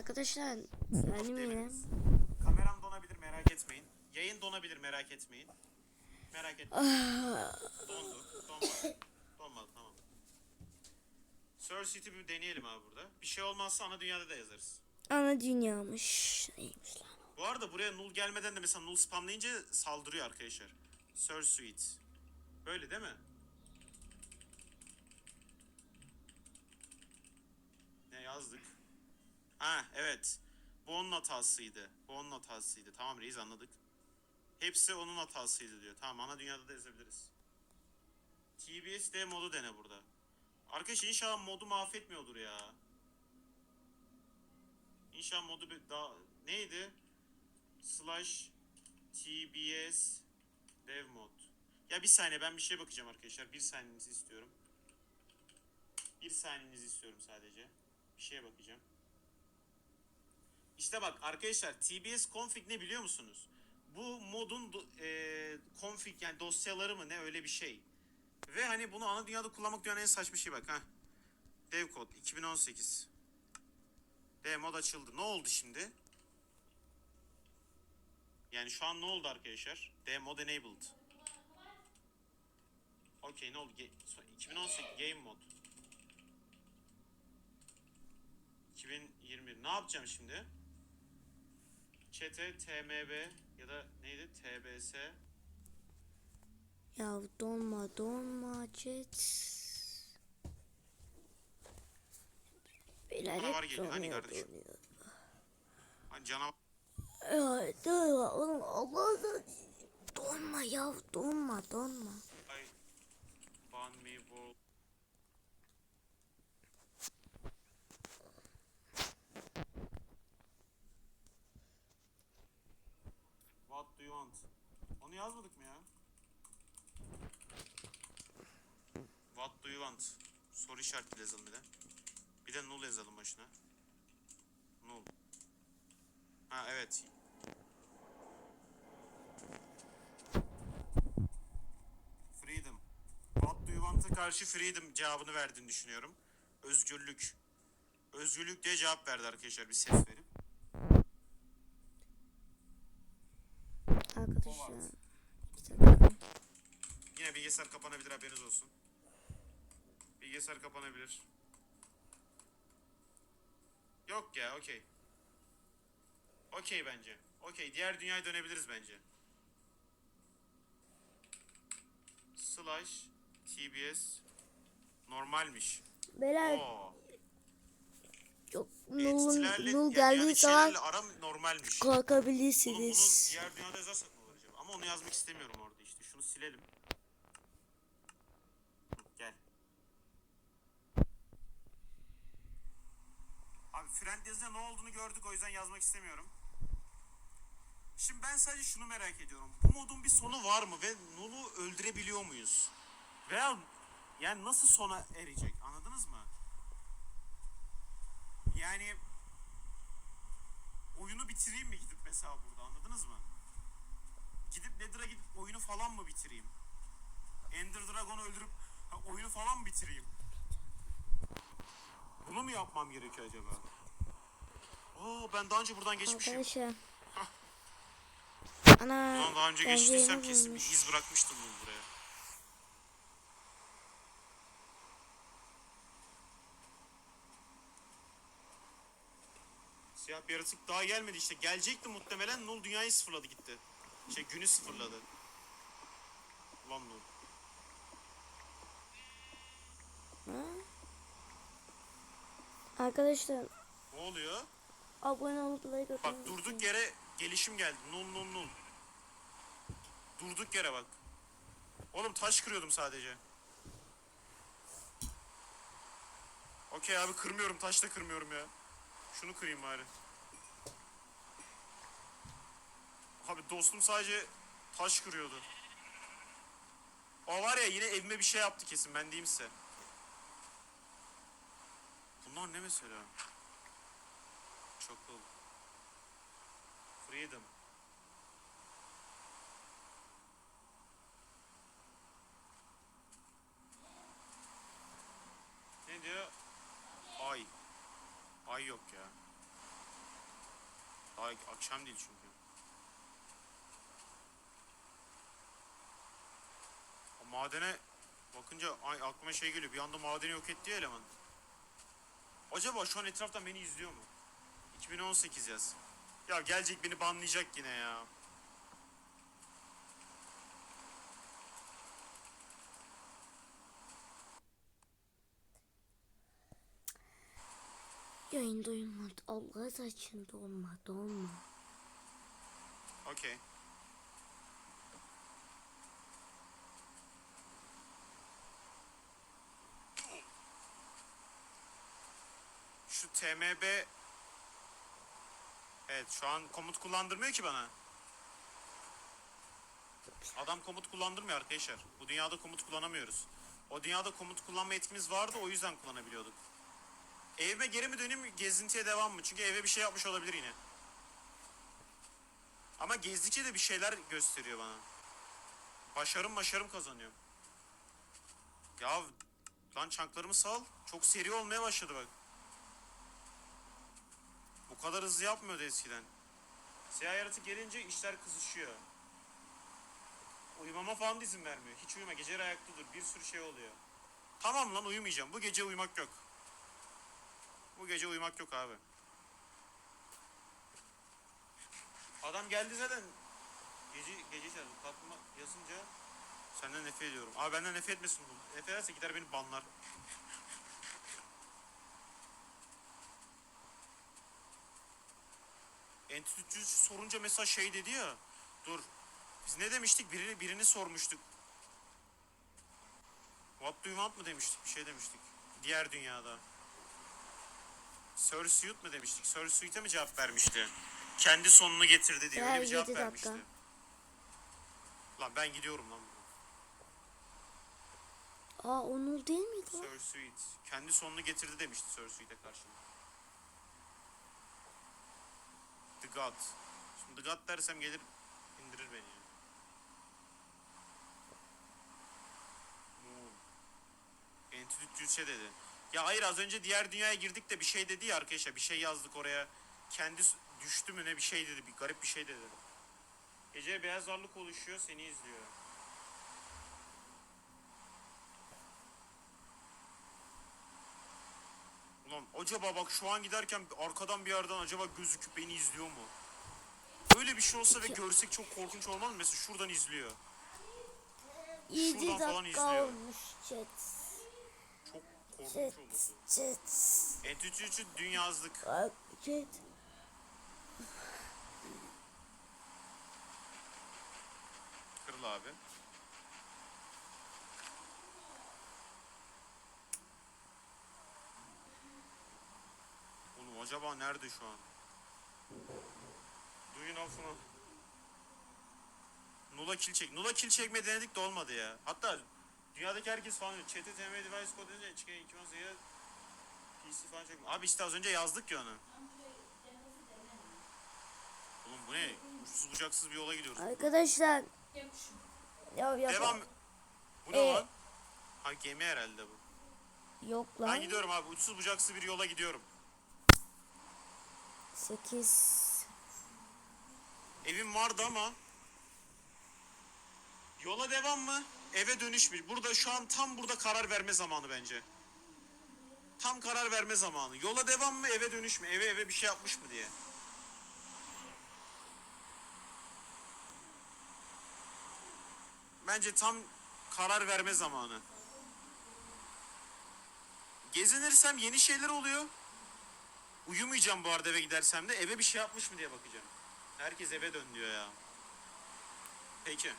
Arkadaşlar benim yerim. Kameram donabilir merak etmeyin. Yayın donabilir merak etmeyin. Merak etmeyin. Dondu. Donmadı. Donmadı tamam. Sur City bir deneyelim abi burada. Bir şey olmazsa ana dünyada da yazarız. Ana dünyamış. Neymiş lan? Bu arada buraya null gelmeden de mesela null spamlayınca saldırıyor arkadaşlar. Sur Suite. Böyle değil mi? Ne yazdık? Ha evet. Bu onun hatasıydı. Bu onun hatasıydı. Tamam reis anladık. Hepsi onun hatasıydı diyor. Tamam ana dünyada da yazabiliriz. TBS D modu dene burada. Arkadaş inşallah modu mahvetmiyordur ya. İnşallah modu bir daha... Neydi? Slash TBS Dev mod. Ya bir saniye ben bir şeye bakacağım arkadaşlar. Bir saniyenizi istiyorum. Bir saniyenizi istiyorum sadece. Bir şeye bakacağım. İşte bak arkadaşlar TBS config ne biliyor musunuz? Bu modun e, config yani dosyaları mı ne öyle bir şey. Ve hani bunu ana dünyada kullanmak dünyanın en saçma şey bak ha. Dev kod 2018. Dev mod açıldı. Ne oldu şimdi? Yani şu an ne oldu arkadaşlar? D mod enabled. Okey ne oldu? Ge- so- 2018 game mod. 2021. Ne yapacağım şimdi? Çete TMB ya da neydi? TBS. Ya donma donma chat. Beyler Canavar hep geliyor. Hani donuyor, kardeşim? donuyor. Hani canavar Ya donma oğlum Allah'ım. Donma ya donma donma. Want? Onu yazmadık mı ya? What do you want? Soru işareti yazalım bir de. Bir de null yazalım başına. Null. Ha evet. Freedom. What do you want'a karşı freedom cevabını verdiğini düşünüyorum. Özgürlük. Özgürlük diye cevap verdi arkadaşlar bir ses dakika. Yine bilgisayar kapanabilir haberiniz olsun. Bilgisayar kapanabilir. Yok ya okey. Okey bence. Okey diğer dünyaya dönebiliriz bence. Slash TBS normalmiş. Beyler Oo. çok nul, nul geldiği zaman aram normalmiş. Bunu, bunu kalkabilirsiniz. diğer dünyada yazarsak onu yazmak istemiyorum orada işte. Şunu silelim. Gel. Abi friend yazınca ne olduğunu gördük o yüzden yazmak istemiyorum. Şimdi ben sadece şunu merak ediyorum. Bu modun bir sonu var mı ve Null'u öldürebiliyor muyuz? Veya yani nasıl sona erecek anladınız mı? Yani oyunu bitireyim mi gidip mesela burada anladınız mı? Gidip Nether'a gidip oyunu falan mı bitireyim? Ender Dragon'u öldürüp ha, oyunu falan mı bitireyim? Bunu mu yapmam gerekiyor acaba? Oo ben daha önce buradan geçmişim. Arkadaşlar. Ana. Ulan daha önce ben geçtiysem kesin bir iz bırakmıştım bunu buraya. Siyah bir yaratık daha gelmedi işte. Gelecekti muhtemelen. Null dünyayı sıfırladı gitti. Şey günü sıfırladı. Ulan Null. Arkadaşlar Ne oluyor? abone olup like atın. Bak durduk yere gelişim geldi. Null null null. Durduk yere bak. Oğlum taş kırıyordum sadece. Okey abi kırmıyorum. Taş da kırmıyorum ya. Şunu kırayım bari. Abi dostum sadece taş kırıyordu. O var ya yine evime bir şey yaptı kesin ben diyeyim size. Bunlar ne mesela? Çok cool. Freedom. Ne diyor? Ay. Ay yok ya. Daha akşam değil çünkü. Madene bakınca ay, aklıma şey geliyor. Bir anda madeni yok etti ya eleman. Acaba şu an etraftan beni izliyor mu? 2018 yaz. Ya gelecek beni banlayacak yine ya. Yayında olmadı. Allah saçında olmadı olma. Okey. Şu TMB Evet şu an komut kullandırmıyor ki bana. Adam komut kullandırmıyor arkadaşlar. Bu dünyada komut kullanamıyoruz. O dünyada komut kullanma etkimiz vardı o yüzden kullanabiliyorduk. Evime geri mi döneyim gezintiye devam mı? Çünkü eve bir şey yapmış olabilir yine. Ama gezdikçe de bir şeyler gösteriyor bana. Başarım başarım kazanıyorum. Ya lan çanklarımı sal. Çok seri olmaya başladı bak. Bu kadar hızlı yapmıyordu eskiden. Siyah yaratık gelince işler kızışıyor. Uyumama falan da izin vermiyor. Hiç uyuma. Geceleri ayakta dur. Bir sürü şey oluyor. Tamam lan uyumayacağım. Bu gece uyumak yok. Bu gece uyumak yok abi. Adam geldi zaten. Gece gece çağırdı. Kalkma yazınca senden nefret ediyorum. Abi benden nefret etmesin bu. Nefret ederse gider beni banlar. Entity sorunca mesela şey dedi ya. Dur. Biz ne demiştik? Birini, birini sormuştuk. What do you want mı demiştik? Bir şey demiştik. Diğer dünyada. Sursuit mu demiştik? Sursuit'e mi cevap vermişti? Kendi sonunu getirdi diye öyle Ya, bir cevap yedi vermişti. dakika. Lan ben gidiyorum lan. Aa Onur değil miydi? Sursuit. Kendi sonunu getirdi demişti Sursuit'e karşı. God. Şimdi The God dersem gelir indirir beni. Moon. Entity Juice dedi. Ya hayır az önce diğer dünyaya girdik de bir şey dedi ya arkadaşlar. Bir şey yazdık oraya. Kendi düştü mü ne bir şey dedi. Bir garip bir şey dedi. Gece beyaz varlık oluşuyor seni izliyor. Ulan acaba bak şu an giderken arkadan bir yerden acaba gözüküp beni izliyor mu? Öyle bir şey olsa ve görsek çok korkunç olmaz mı? Mesela şuradan izliyor. 7 Şuradan falan dakika izliyor. olmuş chat. Çok korkunç Chat. olması. Chat. Entity 3'ü dün yazdık. Bak chat. Kırıl abi. Acaba nerede şu an? Know from... Nula kill çek. Nula kill çekme denedik de olmadı ya. Hatta dünyadaki herkes falan diyor. Chat'e TM device kod edince çıkan 2018'e PC falan çekme. Abi işte az önce yazdık ya onu. Oğlum bu ne? Uçsuz bucaksız bir yola gidiyoruz. Arkadaşlar. Ya ya. Devam. Bu ne Ee, lan? Ha gemi herhalde bu. Yok lan. Ben gidiyorum abi. Uçsuz bucaksız bir yola gidiyorum. 8. Evim vardı ama yola devam mı? Eve dönüş mü? Burada şu an tam burada karar verme zamanı bence. Tam karar verme zamanı. Yola devam mı? Eve dönüş mü? Eve eve bir şey yapmış mı diye. Bence tam karar verme zamanı. Gezinirsem yeni şeyler oluyor. Uyumayacağım bu arada eve gidersem de eve bir şey yapmış mı diye bakacağım. Herkes eve dön diyor ya. Peki.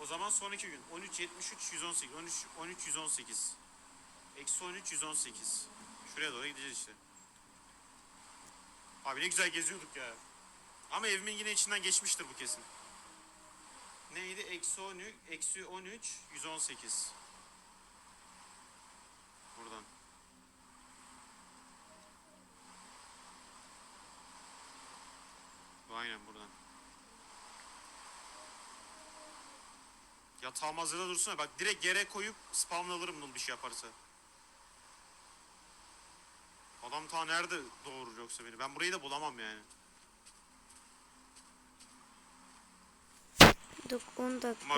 O zaman son iki gün. 13, 73, 118. 13, 13, 118. Eksi 13, 118. Şuraya doğru gideceğiz işte. Abi ne güzel geziyorduk ya. Ama evimin yine içinden geçmiştir bu kesin. Neydi? Eksi 13, eksi 13, 118. Buradan. Yatağım hazırda dursun ya. Bak direkt yere koyup spawn alırım bunu bir şey yaparsa. Adam ta nerede doğurur yoksa beni. Ben burayı da bulamam yani. Dok 10 dakika.